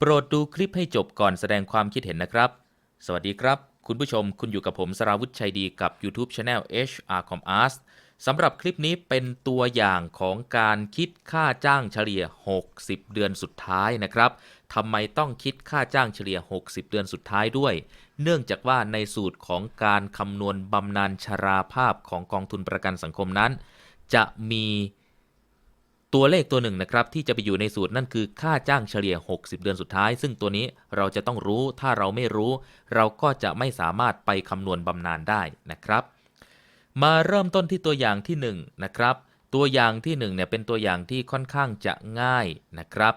โปรดดูคลิปให้จบก่อนแสดงความคิดเห็นนะครับ สวัสดีครับ คุณผู้ชมคุณอยู่กับผมสราวุธชัยดีกับ YouTube Channel HR Com Art สำหรับคลิปนี้เป็นตัวอย่างของการคิดค่าจ้างเฉลี่ย 60 เดือนสุดท้ายนะครับทำไมต้องคิดค่าจ้างเฉลี่ย 60 เดือนสุดท้ายด้วย เนื่องจากว่าในสูตรของการคำนวณบำนาญชราภาพของกองทุนประกันสังคมนั้น จะมี ตัวเลขตัวหนึ่งนะครับที่จะไปอยู่ในสูตรนั่นคือค่าจ้างเฉลี่ย 60 เดือนสุดท้าย ซึ่งตัวนี้เราจะต้องรู้ถ้าเราไม่รู้ เราก็จะไม่สามารถไปคำนวณบำนาญได้นะครับ มาเริ่มต้นที่ตัวอย่างที่1นะครับตัวอย่างที่1เนี่ยเป็นตัวอย่างที่ค่อนข้างจะง่ายนะครับ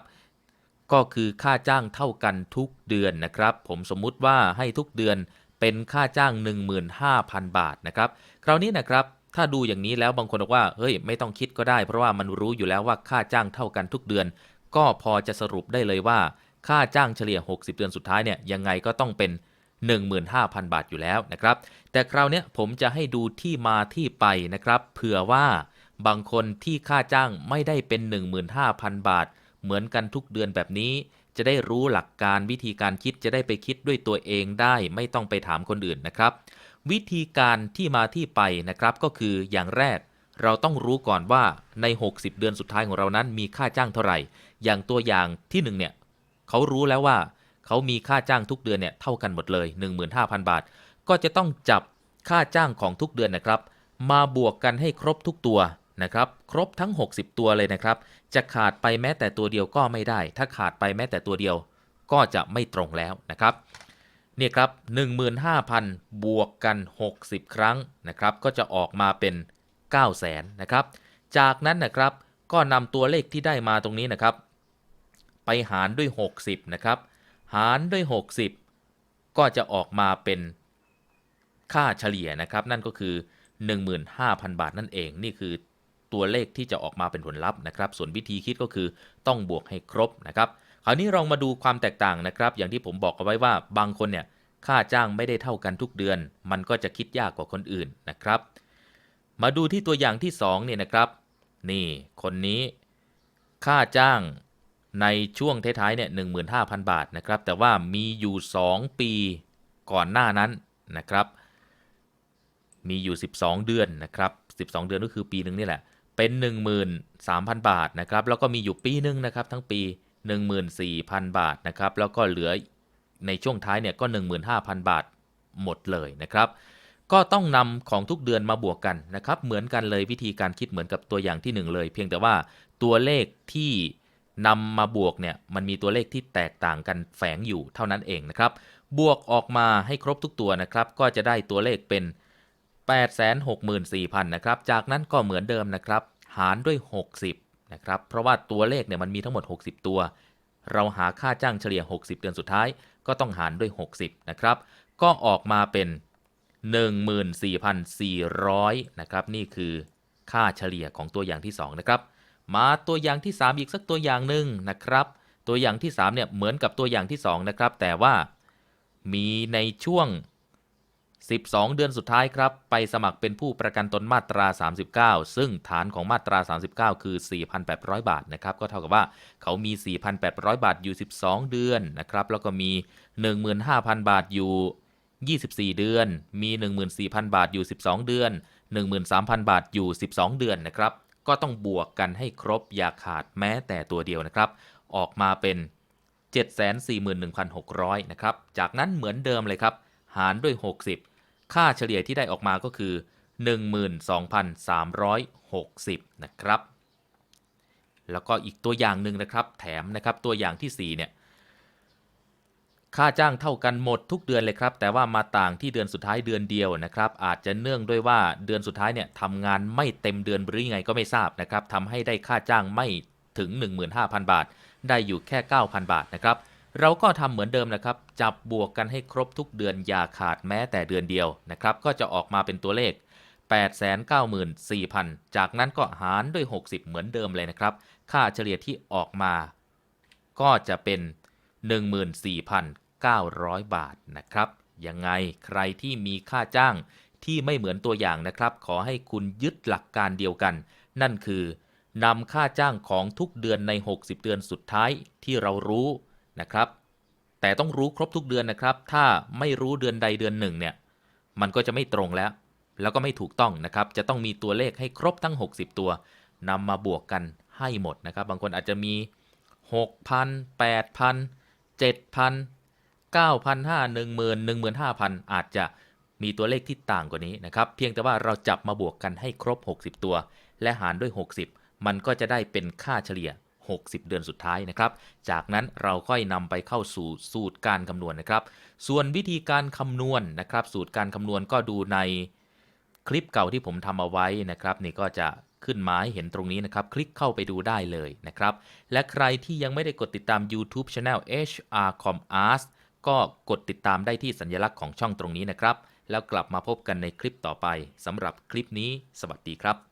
ก็คือค่าจ้างเท่ากันทุกเดือนนะครับ ผมสมมุติว่าให้ทุกเดือนเป็นค่าจ้าง 15,000 บาทนะครับ คราวนี้นะครับ ถ้าดูอย่างนี้แล้วบางคนบอกว่าเฮ้ยไม่ต้องคิดก็ได้ เพราะว่ามันรู้อยู่แล้วว่าค่าจ้างเท่ากันทุกเดือน ก็พอจะสรุปได้เลยว่า ค่าจ้างเฉลี่ย 60 เดือนสุดท้ายเนี่ยยังไงก็ต้องเป็น 15,000 บาทอยู่แล้วนะครับ แต่คราวนี้ผมจะให้ดูที่มาที่ไปนะครับเผื่อว่าบางคนที่ค่าจ้างไม่ได้เป็น 15,000 บาท เหมือนกันทุกเดือนแบบนี้ จะได้รู้หลักการวิธีการคิดจะได้ไปคิดด้วยตัวเองได้ ไม่ต้องไปถามคนอื่นนะครับ วิธีการที่มาที่ไปนะครับก็คืออย่างแรกเราต้องรู้ก่อนว่าใน 60 เดือนสุดท้ายของเรานั้นมีค่าจ้างเท่าไหร่ อย่างตัวอย่างที่1เนี่ยเขารู้แล้วว่าเขามีค่าจ้างทุกเดือนเนี่ยเท่ากันหมดเลย 15,000 บาท ก็จะต้องจับค่าจ้างของทุกเดือนนะครับ มาบวกกันให้ครบทุกตัวนะครับ ครบทั้ง 60 ตัวเลยนะครับ จะขาดไปแม้แต่ตัวเดียวก็ไม่ได้ ถ้าขาดไปแม้แต่ตัวเดียว ก็จะไม่ตรงแล้วนะครับ เนี่ยครับ15,000 บวกกัน 60 ครั้งนะครับ ก็จะออกมาเป็น 9 0 0 0 0 0นะครับ จากนั้นนะครับก็นำตัวเลขที่ได้มาตรงนี้นะครับ ไปหารด้วย 60 นะครับ หารด้วย 60 ก็จะออกมาเป็นค่าเฉลี่ยนะครับ นั่นก็คือ 15,000 บาทนั่นเอง นี่คือตัวเลขที่จะออกมาเป็นผลลัพธ์นะครับ ส่วนวิธีคิดก็คือต้องบวกให้ครบนะครับ คราวนี้ลองมาดูความแตกต่างนะครับ อย่างที่ผมบอกเอาไว้ว่าบางคนเนี่ยค่าจ้างไม่ได้เท่ากันทุกเดือน มันก็จะคิดยากกว่าคนอื่นนะครับ มาดูที่ตัวอย่างที่2เนี่ยนะครับ นี่คนนี้ ค่าจ้างในช่วงท้ายๆเนี่ย15,000บาทนะครับ แต่ว่ามีอยู่ 2 ปีก่อนหน้านั้นนะครับ มีอยู่ 12 เดือนนะครับ 12 เดือนก็คือปีหนึ่งนี่แหละ เป็น 13,000 บาทนะครับ แล้วก็มีอยู่ปีหนึ่งนะครับทั้งปี 14,000 บาทนะครับ แล้วก็เหลือในช่วงท้ายเนี่ยก็ 15,000 บาทหมดเลยนะครับ ก็ต้องนำของทุกเดือนมาบวกกันนะครับ เหมือนกันเลยวิธีการคิดเหมือนกับตัวอย่างที่ 1 เลย เพียงแต่ว่าตัวเลขที่นำมาบวกเนี่ยมันมีตัวเลขที่แตกต่างกันแฝงอยู่เท่านั้นเองนะครับ บวกออกมาให้ครบทุกตัวนะครับ ก็จะได้ตัวเลขเป็น 864,000นะครับ จากนั้นก็เหมือนเดิมนะครับ หารด้วย 60 นะครับเพราะว่าตัวเลขเนี่ยมันมีทั้งหมด 60 ตัว เราหาค่าจ้างเฉลี่ย 60 เดือนสุดท้าย ก็ต้องหารด้วย 60 นะครับ ก็ออกมาเป็น 14,400 นะครับ นี่คือค่าเฉลี่ยของตัวอย่างที่ 2 นะครับ มาตัวอย่างที่ 3 อีกสักตัวอย่างหนึ่งนะครับ ตัวอย่างที่ 3 เนี่ยเหมือนกับตัวอย่างที่ 2 นะครับ แต่ว่ามีในช่วง 12 เดือนสุดท้ายครับ ไปสมัครเป็นผู้ประกันตนมาตรา 39 ซึ่งฐานของมาตรา 39 คือ 4,800 บาทนะครับ ก็เท่ากับว่าเขามี 4,800 บาทอยู่ 12 เดือนนะครับ แล้วก็มี 15,000 บาทอยู่ 24 เดือน มี 14,000 บาทอยู่ 12 เดือน 13,000 บาทอยู่ 12 เดือนนะครับ ก็ต้องบวกกันให้ครบอย่าขาดแม้แต่ตัวเดียวนะครับ ออกมาเป็น 741,600 นะครับ จากนั้นเหมือนเดิมเลยครับ หารด้วย 60 ค่าเฉลี่ยที่ได้ออกมาก็คือ 12,360 นะครับ แล้วก็อีกตัวอย่างหนึ่งนะครับ แถมนะครับตัวอย่างที่ 4 เนี่ย ค่าจ้างเท่ากันหมดทุกเดือนเลยครับ แต่ว่ามาต่างที่เดือนสุดท้ายเดือนเดียวนะครับ อาจจะเนื่องด้วยว่าเดือนสุดท้ายเนี่ยทำงานไม่เต็มเดือนหรือยังไงก็ไม่ทราบนะครับทำให้ได้ค่าจ้างไม่ถึง 15,000 บาท ได้อยู่แค่ 9,000 บาทนะครับ เราก็ทำเหมือนเดิมนะครับ จับบวกกันให้ครบทุกเดือนอย่าขาดแม้แต่เดือนเดียวนะครับ ก็จะออกมาเป็นตัวเลข 894,000 จากนั้นก็หารด้วย 60 เหมือนเดิมเลยนะครับ ค่าเฉลี่ยที่ออกมา ก็จะเป็น 14,900 บาทนะครับ ยังไงใครที่มีค่าจ้างที่ไม่เหมือนตัวอย่างนะครับ ขอให้คุณยึดหลักการเดียวกัน นั่นคือนำค่าจ้างของทุกเดือนใน 60 เดือนสุดท้ายที่เรารู้ นะครับ แต่ต้องรู้ครบทุกเดือนนะครับ ถ้าไม่รู้เดือนใดเดือนหนึ่งเนี่ย มันก็จะไม่ตรงแล้ว แล้วก็ไม่ถูกต้องนะครับ จะต้องมีตัวเลขให้ครบทั้ง 60 ตัวนำมาบวกกันให้หมดนะครับ บางคนอาจจะมี 6,000 8,000 7,000 9,500 10,000 15,000 อาจจะมีตัวเลขที่ต่างกว่านี้นะครับ เพียงแต่ว่าเราจับมาบวกกันให้ครบ 60 ตัว และหารด้วย 60 มันก็จะได้เป็นค่าเฉลี่ย 60 เดือนสุดท้ายนะครับ จากนั้นเราค่อยนำไปเข้าสู่สูตรการคำนวณนะครับ ส่วนวิธีการคำนวณนะครับ สูตรการคำนวณก็ดูในคลิปเก่าที่ผมทำเอาไว้นะครับ นี่ก็จะขึ้นมาให้เห็นตรงนี้นะครับ คลิกเข้าไปดูได้เลยนะครับ และใครที่ยังไม่ได้กดติดตาม YouTube Channel HR Com Art ก็กดติดตามได้ที่สัญลักษณ์ของช่องตรงนี้นะครับ แล้วกลับมาพบกันในคลิปต่อไปสำหรับคลิปนี้ สวัสดีครับ